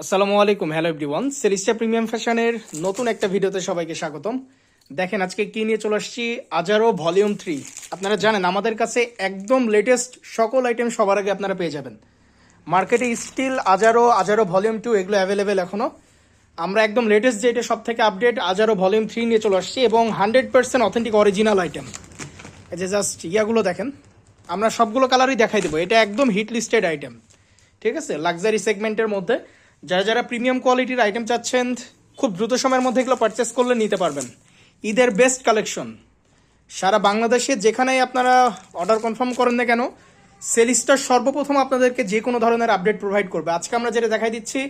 আসসালামু আলাইকুম hello everyone সেরিস্টা premium ফ্যাশনের নতুন একটা ভিডিওতে সবাইকে স্বাগতম। দেখেন, আজকে কি নিয়ে চলে আসছি? আজারো ভলিউম থ্রি আপনারা জানেন, আমাদের কাছে একদম লেটেস্ট সকল আইটেম সবার আগে আপনারা পেয়ে যাবেন। মার্কেটে স্টিল আজারো আজারো ভলিউম টু এগুলো অ্যাভেলেবেল এখনও আমরা একদম লেটেস্ট যেটা সব থেকে আপডেট আজারো ভলিউম থ্রি নিয়ে চলে আসছি এবং hundred percent authentic original item এই যে জাস্ট ইয়াগুলো দেখেন, আমরা সবগুলো কালারই দেখাই দেবো। এটা একদম হিট লিস্টেড আইটেম ঠিক আছে? লাক্সারি সেগমেন্টের মধ্যে। যারা যারা প্রিমিয়াম কোয়ালিটির আইটেম চাচ্ছেন, খুব দ্রুত সময়ের মধ্যে এগুলো পারচেস করলে নিতে পারবেন। ঈদের বেস্ট কালেকশন সারা বাংলাদেশে যেখানেই আপনারা অর্ডার কনফার্ম করেন না কেন সেলিস্টার সর্বপ্রথম আপনাদেরকে যে কোনো ধরনের আপডেট প্রোভাইড করবে। আজকে আমরা যেটা দেখাই দিচ্ছি,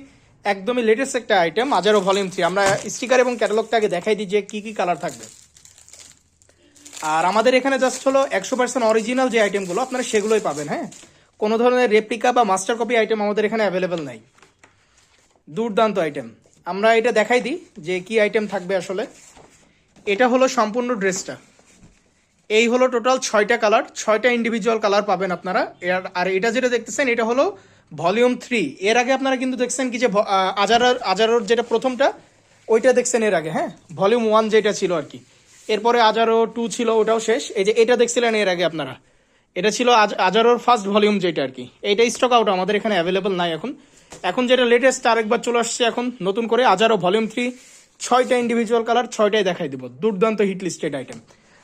একদমই লেটেস্ট একটা আইটেম আজারো ভলিউম থ্রি আমরা স্টিকার এবং ক্যাটালগটা আগে দেখাই দিই যে কী কী কালার থাকবে। আর আমাদের এখানে জাস্ট হলো একশো পার্সেন্ট অরিজিনাল যে আইটেমগুলো আপনারা সেগুলোই পাবেন হ্যাঁ? কোনো ধরনের রেপ্লিকা বা মাস্টার কপি আইটেম আমাদের এখানে অ্যাভেলেবেল নাই। দুর্দান্ত আইটেম আমরা এটা দেখাই দিই যে কি আইটেম থাকবে আসলে। এটা হলো সম্পূর্ণ ড্রেসটা এই হলো টোটাল ছয়টা কালার ছয়টা ইন্ডিভিজুয়াল কালার পাবেন আপনারা। এর- আর এটা যেটা দেখতেছেন, এটা হলো ভলিউম থ্রি এর আগে আপনারা কিন্তু দেখছেন কি যে আজারার আজারোর যেটা প্রথমটা, ওইটা দেখছেন এর আগে হ্যাঁ? ভলিউম ওয়ান যেটা ছিল আর কি। এরপরে আজারো টু ছিল, ওটাও শেষ। এই যে এটা দেখছিলেন এর আগে আপনারা। এটা ছিল আজ- আজারোর ফার্স্ট ভলিউম যেটা আর কি। এইটা স্টক আউট আমাদের এখানে অ্যাভেলেবল নাই এখন। এখন যেটা লেটেস্ট আরেকবার চলে আসছে এখন নতুন করে আজারো ভলিউম থ্রি ছয়টা ইন্ডিভিজুয়াল কালার ছয়টাই দেখাই দিব। দুর্দান্ত হিট লিস্টেড আইটেম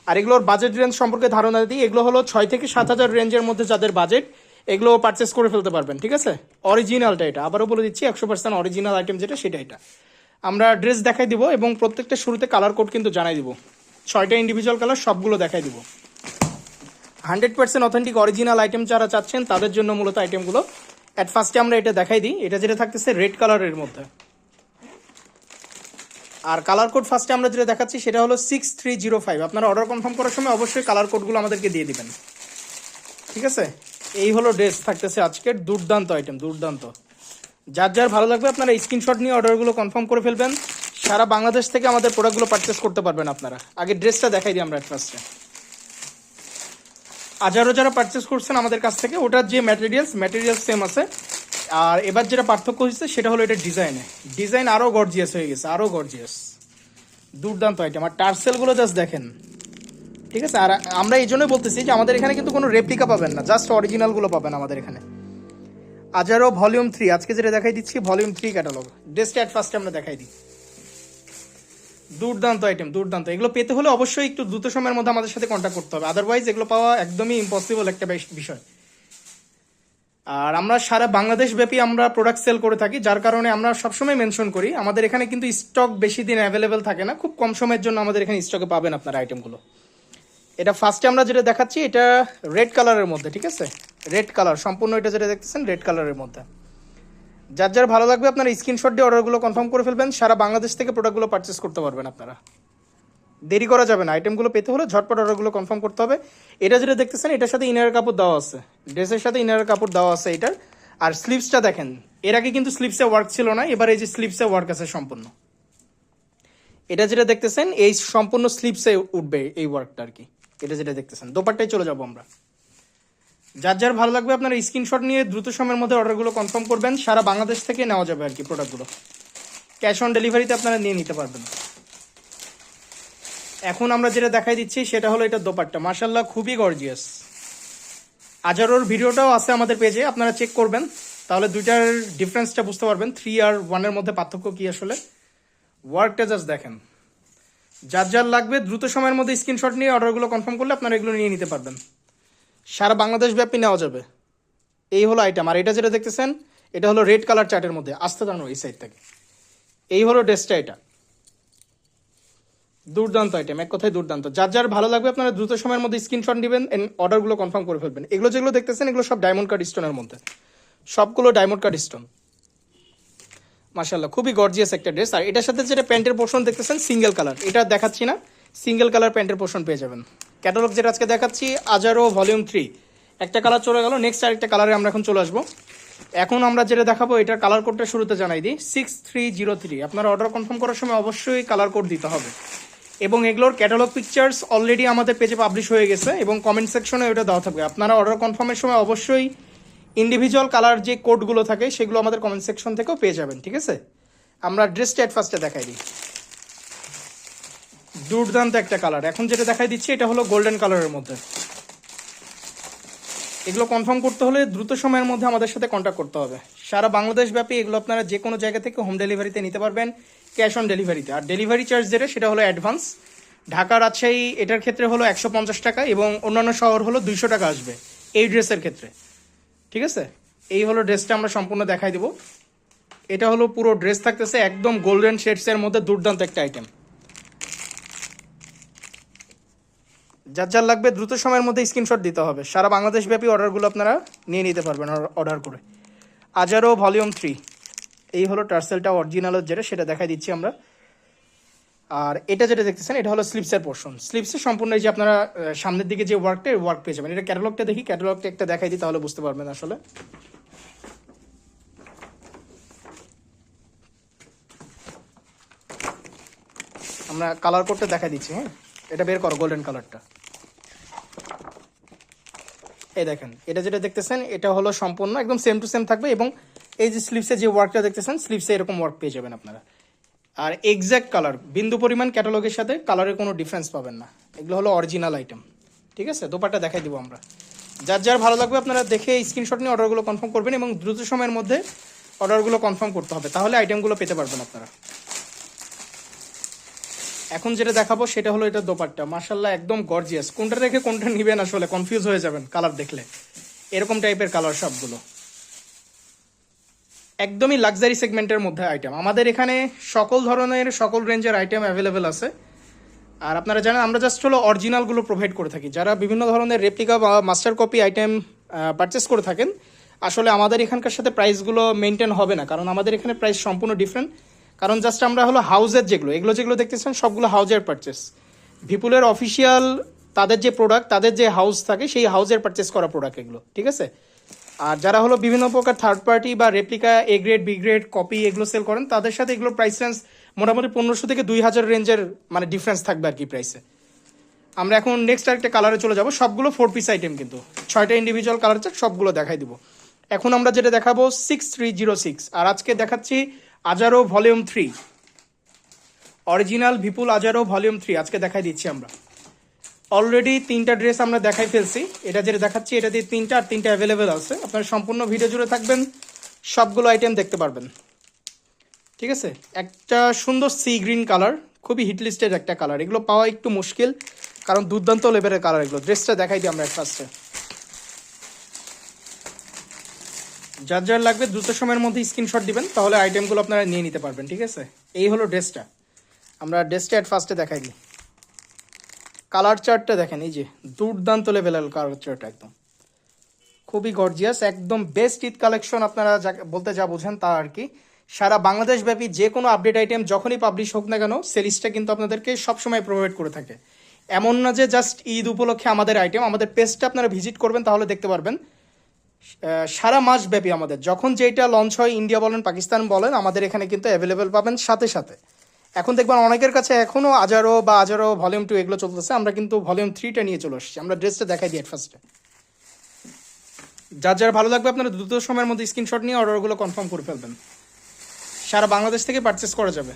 আর এগুলোর বাজেট রেঞ্জ সম্পর্কে ধারণা দিই, এগুলো হলো ছয় থেকে সাত হাজার রেঞ্জের মধ্যে যাদের বাজেট এগুলো পারচেস করে ফেলতে পারবেন, ঠিক আছে? অরিজিনালটা এটা। আবারও বলে দিচ্ছি, একশো পার্সেন্ট অরিজিনাল আইটেম যেটা, সেটা এটা। আমরা ড্রেস দেখাই দিব এবং প্রত্যেকটা শুরুতে কালার কোড কিন্তু জানাই দিব। ছয়টা ইন্ডিভিজুয়াল কালার সবগুলো দেখাই দিব। Hundred percent authentic original item যারা চাচ্ছেন, তাদের জন্য মূলত আইটেমগুলো অ্যাট ফার্স্টে আমরা এটা দেখাই দিই। এটা যেটা থাকতেছে রেড কালারের মধ্যে। আর কালার কোড ফার্স্টে আমরা যেটা দেখাচ্ছি সেটা হলো সিক্স থ্রি জিরো ফাইভ আপনারা অর্ডার কনফার্ম করার সময় অবশ্যই কালার কোডগুলো আমাদেরকে দিয়ে দিবেন। ঠিক আছে? এই হলো ড্রেস থাকতেছে আজকের দুর্দান্ত আইটেম দুর্দান্ত। যার যার ভালো লাগবে আপনারা স্ক্রিনশট নিয়ে অর্ডারগুলো কনফার্ম করে ফেলবেন। সারা বাংলাদেশ থেকে আমাদের প্রোডাক্টগুলো পারচেস করতে পারবেন আপনারা। আগে ড্রেসটা দেখাই দিই আমরা ফার্স্টে আজারও যারা পারচেস করছেন আমাদের কাছ থেকে, ওটার যে ম্যাটেরিয়ালস ম্যাটেরিয়ালস সেম আছে। আর এবার যেটা পার্থক্য হচ্ছে সেটা হলো এটা ডিজাইনে ডিজাইন আরও গর্জিয়াস হয়ে গেছে আরও গর্জিয়াস দুর্দান্ত আইটেম আর টার্সেলগুলো জাস্ট দেখেন। ঠিক আছে? আর আমরা এই জন্যই বলতেছি যে আমাদের এখানে কিন্তু কোনো রেপ্লিকা পাবেন না জাস্ট অরিজিনালগুলো পাবেন আমাদের এখানে। আজারও ভলিউম থ্রি আজকে যেটা দেখাই দিচ্ছি ভলিউম থ্রি ক্যাটালগ ড্রেসটা অ্যাট ফার্স্টে আমরা দেখাই দিই। দুর্দান্ত আইটেম দুর্দান্ত। এগুলো পেতে হলে অবশ্যই একটু দ্রুত সময়ের মধ্যে আমাদের সাথে কন্ট্যাক্ট করতে হবে। আদারওয়াইজ এগুলো পাওয়া একদমই ইম্পসিবল একটা বিষয়। আর আমরা সারা বাংলাদেশ ব্যাপী আমরা প্রোডাক্ট সেল করে থাকি, যার কারণে আমরা সবসময় মেনশন করি, আমাদের এখানে কিন্তু স্টক বেশি দিন অ্যাভেলেবেল থাকে না, খুব কম সময়ের জন্য আমাদের এখানে স্টকে পাবেন আপনার আইটেমগুলো এটা ফার্স্টে আমরা যেটা দেখাচ্ছি, এটা রেড কালারের মধ্যে, ঠিক আছে? রেড কালার সম্পূর্ণ এটা যেটা দেখতেছেন রেড কালারের মধ্যে। যার যার ভালো লাগবে আপনারা স্ক্রিনশট দিয়ে অর্ডারগুলো কনফার্ম করে ফেলবেন, সারা বাংলাদেশ থেকে প্রোডাক্টগুলো পারচেস করতে পারবেন আপনারা। দেরি করা যাবে না আইটেমগুলো পেতে হলে ঝটপট অর্ডারগুলো কনফার্ম করতে হবে। এটা যেটা দেখতেছেন, এটার সাথে ইনার কাপড় দেওয়া আছে। ড্রেসের সাথে ইনার কাপড় দেওয়া আছে এটার। আর স্লিপসটা দেখেন, এর আগে কিন্তু স্লিপসে ওয়ার্ক ছিল না, এবার এই যে স্লিপসে ওয়ার্ক আছে সম্পূর্ণ। এটা যেটা দেখতেছেন, এই সম্পূর্ণ স্লিপসে উঠবে এই ওয়ার্কটা আর কি। এটা যেটা দেখতেছেন দোপারটাই চলে যাব আমরা। যার যার ভালো লাগবে আপনারা স্ক্রিনশট নিয়ে দ্রুত সময়ের মধ্যে অর্ডারগুলো কনফার্ম করবেন। সারা বাংলাদেশ থেকে নেওয়া যাবে আর কি প্রোডাক্টগুলো ক্যাশ অন ডেলিভারিতে আপনারা নিয়ে নিতে পারবেন। এখন আমরা যেটা দেখাই দিচ্ছি, সেটা হলো এটা দোপাট্টা। মার্শাল্লাহ খুবই গর্জিয়াস আজারোর ভিডিওটাও আছে আমাদের পেজে আপনারা চেক করবেন। তাহলে দুইটার ডিফারেন্সটা বুঝতে পারবেন। থ্রি আর ওয়ানের মধ্যে পার্থক্য কি আসলে? ওয়ার্কটা জাস্ট দেখেন। যার যার লাগবে, দ্রুত সময়ের মধ্যে স্ক্রিনশট নিয়ে অর্ডারগুলো কনফার্ম করলে আপনারা এগুলো নিয়ে নিতে পারবেন। সারা বাংলাদেশ ব্যাপী নেওয়া যাবে। এই হলো আইটেম আর এটা যেটা দেখতেছেন, এটা হলো রেড কালার চার্টের মধ্যে। আসতে দাঁড়ানো এই সাইড থেকে। এই হলো ড্রেসটা এটা। দুর্দান্ত আইটেম এক কথায় দুর্দান্ত। যার যার ভালো লাগবে আপনারা দ্রুত সময়ের মধ্যে স্ক্রিনশট নেবেন এন্ড অর্ডারগুলো কনফার্ম করে ফেলবেন। এগুলো যেগুলো দেখতেছেন, এগুলো সব ডায়মন্ড কার্ড স্টোনের মধ্যে। সবগুলো ডায়মন্ড কার্ড স্টোন মাশাল্লাহ খুবই গর্জিয়াস একটা ড্রেস আর এটার সাথে যেটা প্যান্টের পোর্শন দেখতেছেন সিঙ্গেল কালার এটা দেখাচ্ছি না। সিঙ্গেল কালার প্যান্টের পোর্শন পেয়ে যাবেন। ক্যাটালগ যেটা আজকে দেখাচ্ছি আজারো ভলিউম থ্রি একটা কালার চলে গেল নেক্সট আরেকটা কালারে আমরা এখন চলে আসব। এখন আমরা যেটা দেখাবো, এটার কালার কোডটা শুরুতে জানাই দিই। সিক্স থ্রি জিরো থ্রি আপনারা অর্ডার কনফার্ম করার সময় অবশ্যই কালার কোড দিতে হবে। এবং এগুলোর ক্যাটালগ পিকচার্স অলরেডি আমাদের পেজে পাবলিশ হয়ে গেছে, এবং কমেন্ট সেকশনে ওটা দেওয়া থাকবে। আপনারা অর্ডার কনফার্মের সময় অবশ্যই ইন্ডিভিজুয়াল কালার যে কোডগুলো থাকে, সেগুলো আমাদের কমেন্ট সেকশন থেকেও পেয়ে যাবেন, ঠিক আছে? আমরা ড্রেসটা অ্যাট ফার্স্টে দেখাই দিই। দুর্দান্ত একটা কালার এখন যেটা দেখাই দিচ্ছি, এটা হলো গোল্ডেন কালারের মধ্যে। এগুলো কনফার্ম করতে হলে দ্রুত সময়ের মধ্যে আমাদের সাথে কন্ট্যাক্ট করতে হবে। সারা বাংলাদেশ ব্যাপী এগুলো আপনারা যে কোনো জায়গা থেকে হোম ডেলিভারিতে নিতে পারবেন ক্যাশ অন ডেলিভারিতে আর ডেলিভারি চার্জ যেটা, সেটা হলো অ্যাডভান্স ঢাকা, রাজশাহী, এটার ক্ষেত্রে হলো একশো পঞ্চাশ টাকা এবং অন্যান্য শহর হলো দুইশো টাকা আসবে, এই ড্রেসের ক্ষেত্রে। ঠিক আছে? এই হলো ড্রেসটা আমরা সম্পূর্ণ দেখাই দিব। এটা হলো পুরো ড্রেস থাকতেছে একদম গোল্ডেন শেডসের মধ্যে দুর্দান্ত একটা আইটেম যার যার লাগবে দ্রুত সময়ের মধ্যে স্ক্রিনশট দিতে হবে। সারা বাংলাদেশ ব্যাপী অর্ডারগুলো আপনারা নিয়ে নিতে পারবেন অর্ডার করে। আজারো ভলিউম থ্রি এই হলো টার্সেলটা অরিজিনালের যেটা, সেটা দেখাই দিচ্ছি আমরা। আর এটা যেটা দেখতেছেন, এটা হলো স্লিপসের পোর্শন স্লিপসের সম্পূর্ণ এই যে আপনারা সামনের দিকে যে ওয়ার্কটা ওয়ার্ক পেয়ে যাবেন। এটা ক্যাটালগটা দেখি ক্যাটালগটা একটা দেখাই দিই, তাহলে বুঝতে পারবেন আসলে। আমরা কালার কোডটা দেখা দিচ্ছি হ্যাঁ? এটা বের করো গোল্ডেন কালারটা এই দেখেন, এটা যেটা দেখতেছেন, এটা হলো সম্পূর্ণ, একদম সেম টু সেম থাকবে এবং এই যে স্লিপসে যে ওয়ার্কটা দেখতেছেন স্লিপসে এরকম ওয়ার্ক পেয়ে যাবেন আপনারা। আর এক্স্যাক্ট কালার বিন্দু পরিমাণ ক্যাটালগের সাথে কালারের কোনো ডিফারেন্স পাবেন না। এগুলো হলো অরিজিনাল আইটেম ঠিক আছে? দোপাটা দেখাই দিব আমরা। যার যার ভালো লাগবে আপনারা দেখে স্ক্রিনশট নিয়ে অর্ডারগুলো কনফার্ম করবেন এবং দ্রুত সময়ের মধ্যে অর্ডারগুলো কনফার্ম করতে হবে, তাহলে আইটেমগুলো পেতে পারবেন আপনারা। এখন যেটা দেখাবো সেটা হলো এটা দোপাট্টা। মার্শাল্লাহ একদম গর্জিয়াস কোনটা রেখে কোনটা নিবেন আসলে? কনফিউজ হয়ে যাবেন কালার দেখলে। এরকম টাইপের কালার সবগুলো। একদমই লাক্সারি সেগমেন্টের মধ্যে আইটেম আমাদের এখানে সকল ধরনের, সকল রেঞ্জের আইটেম অ্যাভেলেবেল আছে। আর আপনারা জানেন, আমরা জাস্ট হলো অরিজিনালগুলো প্রোভাইড করে থাকি। যারা বিভিন্ন ধরনের রেপ্লিকা বা মাস্টার কপি আইটেম পারচেস করে থাকেন, আসলে আমাদের এখানকার সাথে প্রাইসগুলো মেনটেন হবে না। কারণ আমাদের এখানে প্রাইস সম্পূর্ণ ডিফারেন্ট কারণ জাস্ট আমরা হলো হাউজের যেগুলো, এগুলো যেগুলো দেখতেছেন, সবগুলো হাউজের পারচেস ভিপুলের অফিসিয়াল তাদের যে প্রোডাক্ট তাদের যে হাউস থাকে, সেই হাউজের পারচেস করা প্রোডাক্ট এগুলো, ঠিক আছে? আর যারা হলো বিভিন্ন প্রকার থার্ড পার্টি বা replica A grade B grade copy এগুলো সেল করেন, তাদের সাথে এগুলো প্রাইস রেঞ্জ মোটামুটি পনেরোশো থেকে দুই হাজার রেঞ্জের মানে ডিফারেন্স থাকবে আর কি প্রাইসে আমরা এখন নেক্সট আরেকটা কালারে চলে যাব। সবগুলো ফোর পিস আইটেম কিন্তু। ছয়টা ইন্ডিভিজুয়াল কালার চার্ট সবগুলো দেখাই দিব। এখন আমরা যেটা দেখাবো সিক্স থ্রি জিরো সিক্স আর আজকে দেখাচ্ছি আজারো ভলিউম থ্রি। অরিজিনাল ভিপুল আজারো ভলিউম থ্রি, আজকে দেখাই দিচ্ছি আমরা। অলরেডি তিনটা ড্রেস আমরা দেখাই ফেলছি। এটা যেটা দেখাচ্ছি, এটা দিয়ে তিনটা আর তিনটা অ্যাভেলেবেল আছে। আপনারা সম্পূর্ণ ভিডিও জুড়ে থাকবেন, সবগুলো আইটেম দেখতে পারবেন। ঠিক আছে? একটা সুন্দর সি গ্রিন কালার খুবই হিট লিস্টেড একটা কালার এগুলো পাওয়া একটু মুশকিল, কারণ দুর্দান্ত লেভেলের কালার এগুলো। ড্রেসটা দেখাই দিই আমরা ফার্স্টে যার যার লাগবে দ্রুত সময়ের মধ্যে স্ক্রিনশট দিবেন, তাহলে আইটেমগুলো আপনারা নিয়ে নিতে পারবেন, ঠিক আছে? এই হলো ড্রেসটা আমরা ড্রেসটা অ্যাট ফার্স্টে দেখাই দিই। কালার চার্টটা দেখেন, এই যে দুর্দান্ত লেভেলের কালার চার্ট একদম। খুবই গর্জিয়াস একদম বেস্ট ঈদ কালেকশন আপনারা যা- বলতে যা বোঝেন তা আর কি। সারা বাংলাদেশ ব্যাপী যে কোনো আপডেট আইটেম যখনই পাবলিশ হোক না কেন সেলিসটা কিন্তু আপনাদেরকে সবসময় প্রোভাইড করে থাকে। এমন না যে জাস্ট ঈদ উপলক্ষে আমাদের আইটেম আমাদের পেজটা আপনারা ভিজিট করবেন, তাহলে দেখতে পারবেন। সারা মাস ব্যাপী আমাদের। যখন যেটা লঞ্চ হয় ইন্ডিয়া বলেন পাকিস্তান বলেন, আমাদের এখানে কিন্তু অ্যাভেলেবেল পাবেন সাথে সাথে। এখন দেখবেন অনেকের কাছে এখনও আজারো বা আজারো ভলিউম টু এগুলো চলতেছে। আমরা কিন্তু ভলিউম থ্রিটা নিয়ে চলে আসছি। আমরা ড্রেসটা দেখাই দিই ফার্স্টে যার যার ভালো লাগবে আপনারা দ্রুত সময়ের মধ্যে স্ক্রিনশট নিয়ে অর্ডারগুলো কনফার্ম করে ফেলবেন। সারা বাংলাদেশ থেকে পারচেস করা যাবে।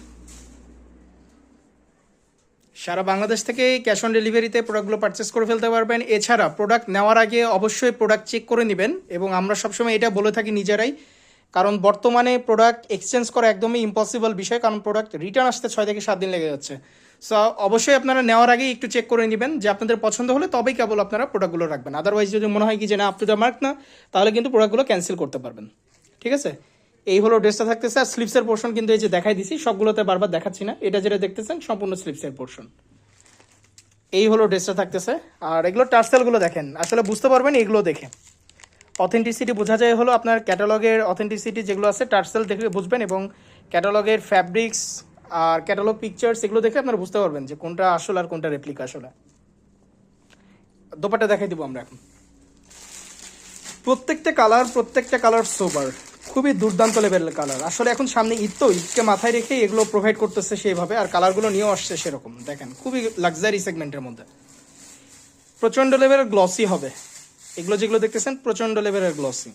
সারা বাংলাদেশ থেকে ক্যাশ অন ডেলিভারিতে প্রোডাক্টগুলো পারচেস করে ফেলতে পারবেন। এছাড়া প্রোডাক্ট নেওয়ার আগে অবশ্যই প্রোডাক্ট চেক করে নেবেন এবং আমরা সবসময় এটা বলে থাকি নিজেরাই। কারণ বর্তমানে প্রোডাক্ট এক্সচেঞ্জ করা একদমই ইম্পসিবল বিষয়, কারণ প্রোডাক্ট রিটার্ন আসতে ছয় থেকে সাত দিন লেগে যাচ্ছে। সো অবশ্যই আপনারা নেওয়ার আগে একটু চেক করে নেবেন যে আপনাদের পছন্দ হলে তবেই কেবল আপনারা প্রোডাক্টগুলো রাখবেন। আদারওয়াইজ যদি মনে হয় কি যে না আপ টু দ্য মার্ক না, তাহলে কিন্তু প্রোডাক্টগুলো ক্যান্সেল করতে পারবেন। ঠিক আছে? এই হলো ড্রেসটা থাকতেছে, আর স্লিপসের পোর্শন কিন্তু এই যে দেখাই দিছি, সবগুলোতে বারবার দেখাচ্ছি না। এটা যেটা দেখতেছেন, সম্পূর্ণ স্লিপসের পোর্শন এই হলো ড্রেসটা থাকতেছে, আর এগুলো টার্সেলগুলো দেখেন। আসলে বুঝতে পারবেন, এগুলো দেখে। অথেন্টিসিটি বোঝা যায় হলো আপনার ক্যাটালগের অথেন্টিসিটি যেগুলো আছে, টার্সেল দেখে বুঝবেন এবং ক্যাটালগের ফ্যাব্রিক্স আর ক্যাটালগ পিকচার্স এগুলো দেখে আপনারা বুঝতে পারবেন যে কোনটা আসল আর কোনটা রেপ্লিকা আসলে। দোপাটা দেখাই দিব আমরা এখন। প্রত্যেকটা কালার প্রত্যেকটা কালার সোবার খুবই দুর্দান্ত লেভেলের কালার আসলে এখন সামনে ঈদ তো, ঈদকে মাথায় রেখে এগুলো প্রোভাইড করতেছে সেইভাবে, আর কালারগুলো নিয়েও আসছে সেরকম, দেখেন। খুবই লাক্সারি সেগমেন্টের মধ্যে। প্রচণ্ড লেভেলের গ্লসি হবে। এগুলো যেগুলো দেখতেছেন, প্রচণ্ড লেভেলের গ্লসি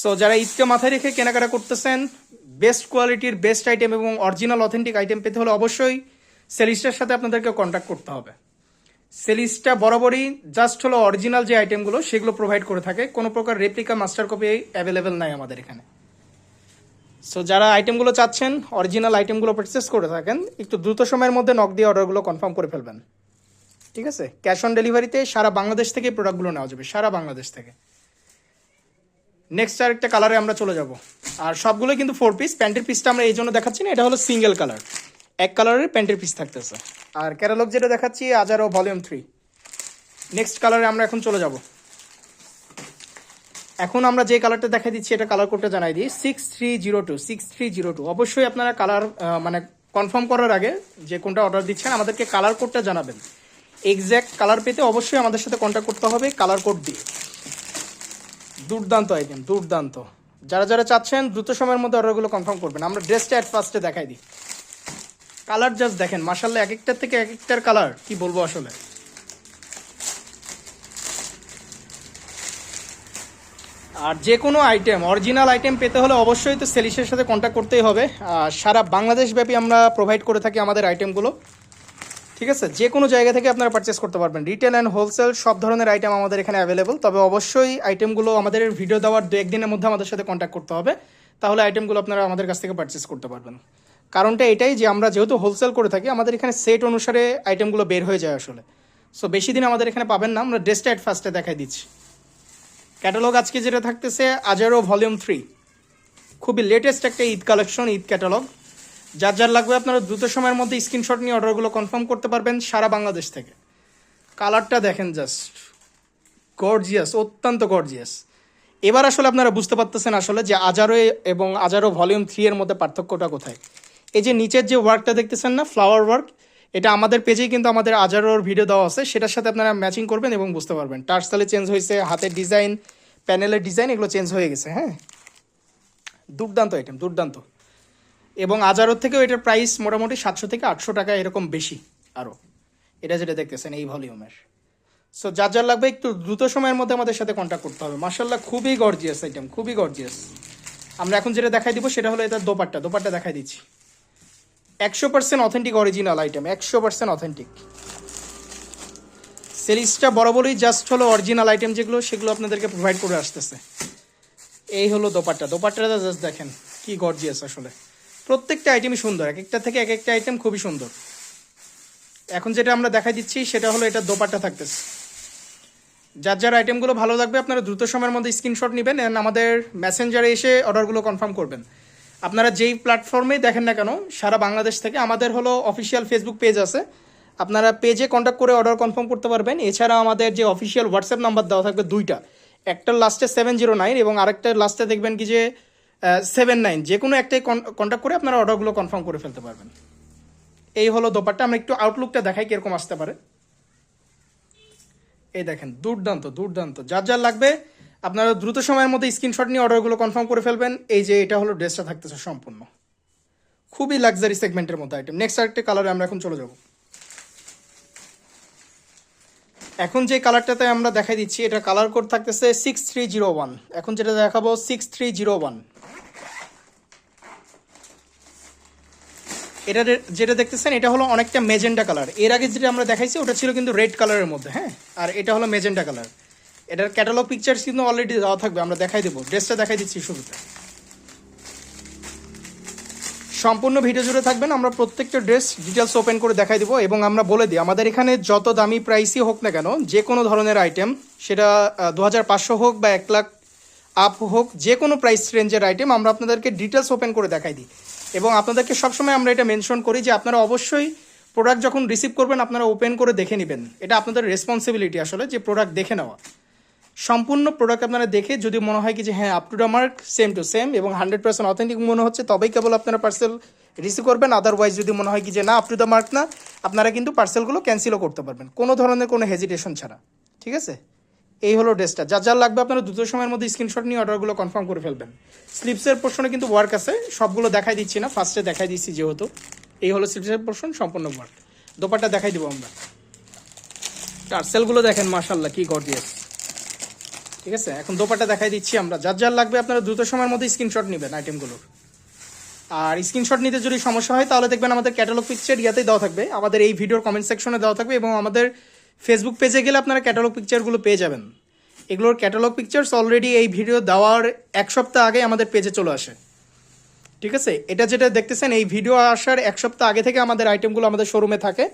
সো যারা ঈদকে মাথায় রেখে কেনাকাটা করতেছেন বেস্ট কোয়ালিটির বেস্ট আইটেম এবং অরিজিনাল অথেন্টিক আইটেম পেতে হলে অবশ্যই সেলিস্টার সাথে আপনাদেরকে কন্ট্যাক্ট করতে হবে। সেলিসটা বরাবরই জাস্ট হলো অরিজিনাল যে আইটেমগুলো সেগুলো প্রোভাইড করে থাকে। কোনো প্রকার রেপ্লিকা মাস্টার কপি অ্যাভেলেবেল নাই আমাদের এখানে। সো যারা আইটেমগুলো চাচ্ছেন অরিজিনাল আইটেমগুলো পারচেস করে থাকেন, একটু দ্রুত সময়ের মধ্যে নক দিয়ে অর্ডারগুলো কনফার্ম করে ফেলবেন। ঠিক আছে? ক্যাশ অন ডেলিভারিতে সারা বাংলাদেশ থেকে প্রোডাক্টগুলো নেওয়া যাবে, সারা বাংলাদেশ থেকে। নেক্সট আরেকটা কালারে আমরা চলে যাব। আর সবগুলো কিন্তু ফোর পিস প্যান্টের পিসটা আমরা এই জন্য দেখাচ্ছি না, এটা হলো সিঙ্গেল কালার এক কালারের প্যান্টের পিস থাকতেছে। আর ক্যাটালগ যেটা দেখাচ্ছি আজারো ভলিউম থ্রি নেক্সট কালারে আমরা এখন চলে যাব। এখন আমরা যে কালারটা দেখা দিচ্ছি, এটা কালার কোডটা জানাই দিই। Six three zero two six three zero two অবশ্যই আপনারা কালার মানে কনফার্ম করার আগে যে কোনটা অর্ডার দিচ্ছেন, আমাদেরকে কালার কোডটা জানাবেন। এক্স্যাক্ট কালার পেতে অবশ্যই আমাদের সাথে কন্ট্যাক্ট করতে হবে কালার কোড দিয়ে। দুর্দান্ত আইটেম দুর্দান্ত। যারা যারা চাচ্ছেন, দ্রুত সময়ের মধ্যে অর্ডারগুলো কনফার্ম করবেন। আমরা ড্রেসটা অ্যাট ফার্স্টে দেখাই দিই। কালার জাস্ট দেখেন মাসাল্লাহ এক একটার থেকে এক একটার কালার কি বলব আসলে? আর যে কোনো আইটেম অরিজিনাল আইটেম পেতে হলে অবশ্যই তো সেলিসের সাথে কন্ট্যাক্ট করতেই হবে। আর সারা বাংলাদেশ ব্যাপী আমরা প্রোভাইড করে থাকি আমাদের আইটেমগুলো ঠিক আছে? যে কোনো জায়গা থেকে আপনারা পারচেস করতে পারবেন। রিটেল অ্যান্ড হোলসেল সব ধরনের আইটেম আমাদের এখানে অ্যাভেলেবল তবে অবশ্যই আইটেমগুলো আমাদের ভিডিও দেওয়ার দু একদিনের মধ্যে আমাদের সাথে কন্ট্যাক্ট করতে হবে। তাহলে আইটেমগুলো আপনারা আমাদের কাছ থেকে পারচেস করতে পারবেন। কারণটা এটাই যে আমরা যেহেতু হোলসেল করে থাকি, আমাদের এখানে সেট অনুসারে আইটেমগুলো বের হয়ে যায় আসলে। সো বেশি দিন আমাদের এখানে পাবেন না। আমরা ড্রেসটা অ্যাট ফার্স্টে দেখাই দিচ্ছি। ক্যাটালগ আজকে যেটা থাকতেছে আজারো ভলিউম থ্রি খুবই লেটেস্ট একটা ঈদ কালেকশন ঈদ ক্যাটালগ। যার যার লাগবে আপনারা দ্রুত সময়ের মধ্যে স্ক্রিনশট নিয়ে অর্ডারগুলো কনফার্ম করতে পারবেন সারা বাংলাদেশ থেকে। কালারটা দেখেন জাস্ট গর্জিয়াস অত্যন্ত গর্জিয়াস এবার আসলে আপনারা বুঝতে পারতেছেন আসলে যে আজারো এবং আজারো ভলিউম থ্রি এর মধ্যে পার্থক্যটা কোথায়। এই যে নিচের যে ওয়ার্কটা দেখতেছেন না ফ্লাওয়ার ওয়ার্ক এটা আমাদের পেজেই কিন্তু আমাদের আজারোর ভিডিও দেওয়া আছে। সেটার সাথে আপনারা ম্যাচিং করবেন এবং বুঝতে পারবেন। টার্সটালে চেঞ্জ হয়েছে, হাতের ডিজাইন প্যানেলের ডিজাইন এগুলো চেঞ্জ হয়ে গেছে হ্যাঁ? দুর্দান্ত আইটেম দুর্দান্ত। এবং আজারোর থেকেও এটার প্রাইস মোটামুটি সাতশো থেকে আটশো টাকা এরকম বেশি আরও এটা যেটা দেখতেছেন, এই ভলিউমের সো যার যার লাগবে একটু দ্রুত সময়ের মধ্যে আমাদের সাথে কন্ট্যাক্ট করতে হবে। মার্শাল্লাহ খুবই গর্জিয়াস আইটেম খুবই গর্জিয়াস আমরা এখন যেটা দেখাই দিব, সেটা হলো এটার দোপাট্টা। দোপাট্টা দেখাই দিচ্ছি। একশো পার্সেন্ট অথেন্টিক অরিজিনাল আইটেম একশো পার্সেন্ট অথেন্টিক সিরিজটা বরাবরই জাস্ট হলো অরিজিনাল আইটেম যেগুলো, সেগুলো আপনাদেরকে প্রোভাইড করে আসতেছে। এই হলো দোপাট্টা। দোপাট্টাটা জাস্ট দেখেন, কি গর্জিয়াস আসলে। প্রত্যেকটা আইটেমই সুন্দর, এক একটা থেকে এক একটা আইটেম খুবই সুন্দর। এখন যেটা আমরা দেখাই দিচ্ছি, সেটা হলো এটা দোপাট্টা থাকতেছে। যার যার আইটেমগুলো ভালো লাগবে, আপনারা দ্রুত সময়ের মধ্যে স্ক্রিনশট নেবেন অ্যান্ড আমাদের মেসেঞ্জারে এসে অর্ডারগুলো কনফার্ম করবেন। আপনারা যেই প্ল্যাটফর্মে দেখেন না কেন, সারা বাংলাদেশ থেকে আমাদের হলো অফিসিয়াল ফেসবুক পেজ আছে। আপনারা পেজে কন্ট্যাক্ট করে অর্ডার কনফার্ম করতে পারবেন। এছাড়া আমাদের যে অফিসিয়াল হোয়াটসঅ্যাপ নাম্বার দেওয়া থাকবে দুইটা। একটার লাস্টে সেভেন জিরো নাইন এবং আরেকটার লাস্টে দেখবেন কি যে সেভেন নাইন যে কোনো একটাই কন্ট্যাক্ট করে আপনারা অর্ডারগুলো কনফার্ম করে ফেলতে পারবেন। এই হলো দোপাট্টা। আমরা একটু আউটলুকটা দেখাই কীরকম আসতে পারে। এই দেখেন, দুর্দান্ত দুর্দান্ত। যার যার লাগবে আপনারা দ্রুত সময়ের মধ্যে স্ক্রিনশট নিয়ে অর্ডারগুলো কনফার্ম করে ফেলবেন। এই যে এটা হলো ড্রেসটা থাকতেছে সম্পূর্ণ। খুবই লাক্সারি সেগমেন্টের মধ্যে আইটেম নেক্সট আরেকটা কালারে আমরা এখন চলে যাব। এখন যে কালারটাতে আমরা দেখাই দিচ্ছি, এটা কালার কোড থাকতেছে সিক্স থ্রি জিরো ওয়ান এখন যেটা দেখাবো সিক্স থ্রি জিরো ওয়ান এটা যেটা দেখতেছেন, এটা হলো অনেকটা মেজেন্ডা কালারের আগে যেটা আমরা দেখাইছি, ওটা ছিল কিন্তু রেড কালারের মধ্যে হ্যাঁ? আর এটা হলো মেজেন্ডা কালার এটার ক্যাটালগ পিকচার্স কিন্তু অলরেডি দেওয়া থাকবে, আমরা দেখাই দেবো। ড্রেসটা দেখাই দিচ্ছি শুরুতে। সম্পূর্ণ ভিডিও জুড়ে থাকবেন, আমরা প্রত্যেকটা ড্রেস ডিটেলস ওপেন করে দেখাই দেবো এবং আমরা বলে দিই, আমাদের এখানে যত দামি প্রাইসই হোক না কেন, যে কোনো ধরনের আইটেম সেটা দু হাজার পাঁচশো হোক বা এক লাখ আপ হোক, যে কোনো প্রাইস রেঞ্জের আইটেম আমরা আপনাদেরকে ডিটেলস ওপেন করে দেখাই দিই। এবং আপনাদেরকে সবসময় আমরা এটা মেনশন করি যে আপনারা অবশ্যই প্রোডাক্ট যখন রিসিভ করবেন, আপনারা ওপেন করে দেখে নেবেন। এটা আপনাদের রেসপন্সিবিলিটি আসলে যে প্রোডাক্ট দেখে নেওয়া। সম্পূর্ণ প্রোডাক্ট আপনারা দেখে যদি মনে হয় কি যে হ্যাঁ up to the mark same to same এবং হান্ড্রেড পার্সেন্ট অথেন্টিক মনে হচ্ছে, তবেই কেবল আপনারা পার্সেল রিসিভ করবেন। আদারওয়াইজ যদি মনে হয় কি যে না আপ টু দ্য মার্ক না, আপনারা কিন্তু পার্সেলগুলো ক্যান্সেলও করতে পারবেন। কোনো ধরনের কোনো হেজিটেশন ছাড়া। ঠিক আছে? এই হলো ড্রেসটা যা যা লাগবে আপনারা দ্রুত সময়ের মধ্যে স্ক্রিনশট নিয়ে অর্ডারগুলো কনফার্ম করে ফেলবেন। স্লিপসের পোর্শনে কিন্তু ওয়ার্ক আছে। সবগুলো দেখাই দিচ্ছি না ফার্স্টে দেখাই দিচ্ছি যেহেতু। এই হলো স্লিপসের পোর্শন সম্পূর্ণ ওয়ার্ক দোপারটা দেখাই দিব আমরা। টার্সেলগুলো দেখেন মাশাল্লাহ কি গর্জিয়াস ঠিক আছে? এখন দোপাটা দেখাই দিচ্ছি আমরা। যার যার লাগবে আপনারা দ্রুত সময়ের মধ্যে স্ক্রিনশট নেবেন আইটেমগুলোর আর স্ক্রিনশট নিতে যদি সমস্যা হয়, তাহলে দেখবেন আমাদের ক্যাটালগ পিকচার ইয়াতেই দেওয়া থাকবে। আমাদের এই ভিডিওর কমেন্ট সেকশনে দেওয়া থাকবে এবং আমাদের ফেসবুক পেজে গেলে আপনারা ক্যাটালগ পিকচারগুলো পেয়ে যাবেন। এগুলোর ক্যাটালগ পিকচার্স অলরেডি এই ভিডিও দেওয়ার এক সপ্তাহ আগে আমাদের পেজে চলে আসে। ঠিক আছে? এটা যেটা দেখতেছেন, এই ভিডিও আসার এক সপ্তাহ আগে থেকে আমাদের আইটেমগুলো আমাদের শোরুমে থাকে।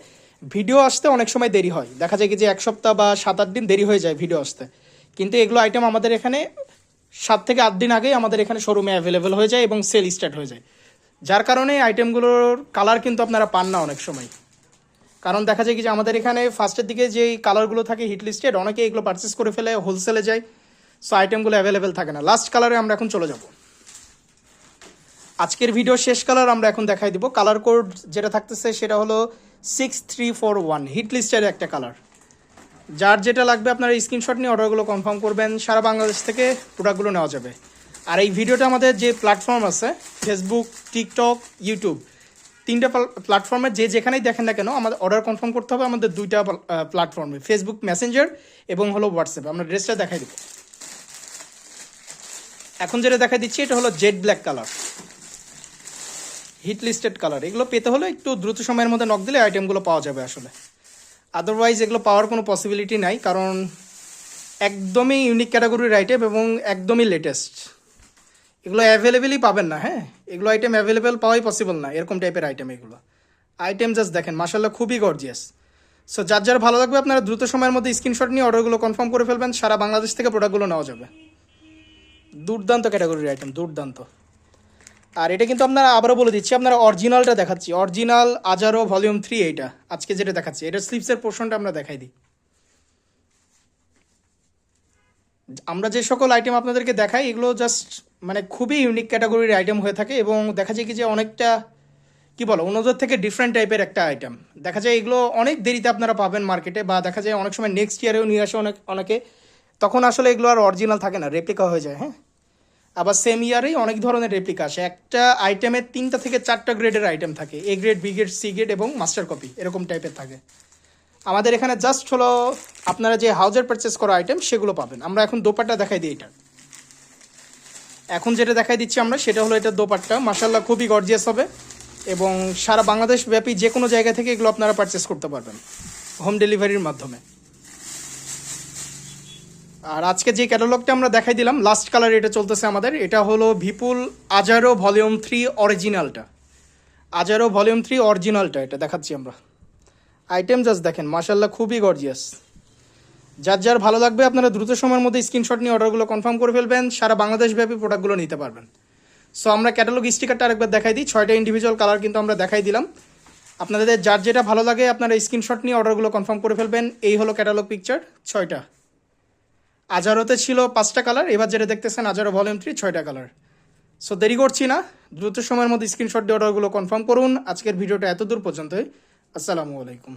ভিডিও আসতে অনেক সময় দেরি হয়। দেখা যায় কি যে এক সপ্তাহ বা সাত আট দিন দেরি হয়ে যায় ভিডিও আসতে। কিন্তু এগুলো আইটেম আমাদের এখানে সাত থেকে আট দিন আগেই আমাদের এখানে শোরুমে অ্যাভেলেবেল হয়ে যায় এবং সেল স্টার্ট হয়ে যায়। যার কারণে আইটেমগুলোর কালার কিন্তু আপনারা পান না অনেক সময়। কারণ দেখা যায় কি যে আমাদের এখানে ফার্স্টের দিকে যেই কালারগুলো থাকে হিট লিস্টেড অনেকে এগুলো পারচেস করে ফেলে হোলসেলে যায়। সো আইটেমগুলো অ্যাভেলেবেল থাকে না। লাস্ট কালারে আমরা এখন চলে যাব। আজকের ভিডিও শেষ কালার আমরা এখন দেখাই দিব। কালার কোড যেটা থাকতেছে সেটা হলো six three four one hit লিস্টের একটা কালার যার যেটা লাগবে আপনারা স্ক্রিনশট নিয়ে অর্ডারগুলো কনফার্ম করবেন, সারা বাংলাদেশ থেকে প্রোডাক্টগুলো নেওয়া যাবে। আর এই ভিডিওটা আমাদের যে প্ল্যাটফর্ম আছে ফেসবুক টিকটক ইউটিউব তিনটা প্ল্যাটফর্মে যে যেখানেই দেখেন না কেন, আমাদের অর্ডার কনফার্ম করতে হবে আমাদের দুইটা প্ল্যাটফর্মে ফেসবুক মেসেঞ্জার এবং হলো হোয়াটসঅ্যাপ আমরা ড্রেসটা দেখাই দিব। এখন যেটা দেখা দিচ্ছি, এটা হলো jet black colour hit listed colour এগুলো পেতে হলে একটু দ্রুত সময়ের মধ্যে নক দিলে আইটেমগুলো পাওয়া যাবে আসলে। আদারওয়াইজ এগুলো পাওয়ার কোনো পসিবিলিটি নাই, কারণ একদমই ইউনিক ক্যাটাগরির আইটেম এবং একদমই লেটেস্ট এগুলো অ্যাভেলেবেলই পাবেন না হ্যাঁ? এগুলো আইটেম অ্যাভেলেবেল পাওয়াই পসিবল না, এরকম টাইপের আইটেম এগুলো। আইটেম জাস্ট দেখেন মাসাল্লাহ খুবই গর্জিয়াস সো যার যার ভালো লাগবে, আপনারা দ্রুত সময়ের মধ্যে স্ক্রিনশট নিয়ে অর্ডারগুলো কনফার্ম করে ফেলবেন, সারা বাংলাদেশ থেকে প্রোডাক্টগুলো নেওয়া যাবে। দুর্দান্ত ক্যাটাগরির আইটেম দুর্দান্ত। আর এটা কিন্তু আপনারা আবারও বলে দিচ্ছি, আপনারা অরিজিনালটা দেখাচ্ছি। অরিজিনাল আজারো ভলিউম থ্রি এইটা, আজকে যেটা দেখাচ্ছি, এটা স্লিপসের পোর্শনটা আমরা দেখাই দিই। আমরা যে সকল আইটেম আপনাদেরকে দেখাই, এগুলো জাস্ট মানে খুবই ইউনিক ক্যাটাগরির আইটেম হয়ে থাকে এবং দেখা যায় কি যে অনেকটা, কি বলো, অন্যদের থেকে ডিফারেন্ট টাইপের একটা আইটেম দেখা যায় এগুলো অনেক দেরিতে আপনারা পাবেন মার্কেটে বা দেখা যায় অনেক সময় নেক্সট ইয়ারেও নিয়ে আসে অনেক, অনেকে। তখন আসলে এগুলো আর অরিজিনাল থাকে না রেপ্লিকা হয়ে যায় হ্যাঁ? আবার সেম ইয়ারেই অনেক ধরনের রেপ্লিকা আসে একটা আইটেমের তিনটা থেকে চারটা গ্রেডের আইটেম থাকে। A grade B grade C grade এবং মাস্টার কপি এরকম টাইপের থাকে। আমাদের এখানে জাস্ট হলো আপনারা যে হাউজের পারচেস করা আইটেম সেগুলো পাবেন। আমরা এখন দোপাট্টা দেখাই দিই এটা। এখন যেটা দেখাই দিচ্ছি আমরা, সেটা হলো এটা দোপাট্টা। মাসাল্লাহ খুবই গর্জিয়াস হবে এবং সারা বাংলাদেশ ব্যাপী যে কোনো জায়গা থেকে এগুলো আপনারা পারচেস করতে পারবেন। হোম ডেলিভারির মাধ্যমে। আর আজকে যে ক্যাটালগটা আমরা দেখাই দিলাম লাস্ট কালার এটা চলতেছে আমাদের, এটা হলো ভিপুল আজারো ভলিউম থ্রি অরিজিনালটা আজারো ভলিউম থ্রি অরিজিনালটা এটা দেখাচ্ছি আমরা। আইটেম জাস্ট দেখেন মাসাল্লাহ খুবই গর্জিয়াস যার যার ভালো লাগবে, আপনারা দ্রুত সময়ের মধ্যে স্ক্রিনশট নিয়ে অর্ডারগুলো কনফার্ম করে ফেলবেন, সারা বাংলাদেশ ব্যাপী প্রোডাক্টগুলো নিতে পারবেন। সো আমরা ক্যাটালগ স্টিকারটা আরেকবার দেখাই দিই, ছয়টা ইন্ডিভিজুয়াল কালার কিন্তু আমরা দেখাই দিলাম। আপনাদের যার যেটা ভালো লাগে, আপনারা স্ক্রিনশট নিয়ে অর্ডারগুলো কনফার্ম করে ফেলবেন। এই হলো ক্যাটালগ পিকচার ছয়টা। আজারোতে ছিল পাঁচটা কালার, এবার যেটা দেখতেছেন আজারো ভলিউম থ্রি ছয়টা কালার। সো দেরি করছি না, দ্রুত সময়ের মধ্যে স্ক্রিনশট দিয়ে অর্ডারগুলো কনফার্ম করুন। আজকের ভিডিওটা এত দূর পর্যন্তই। আসসালামু আলাইকুম।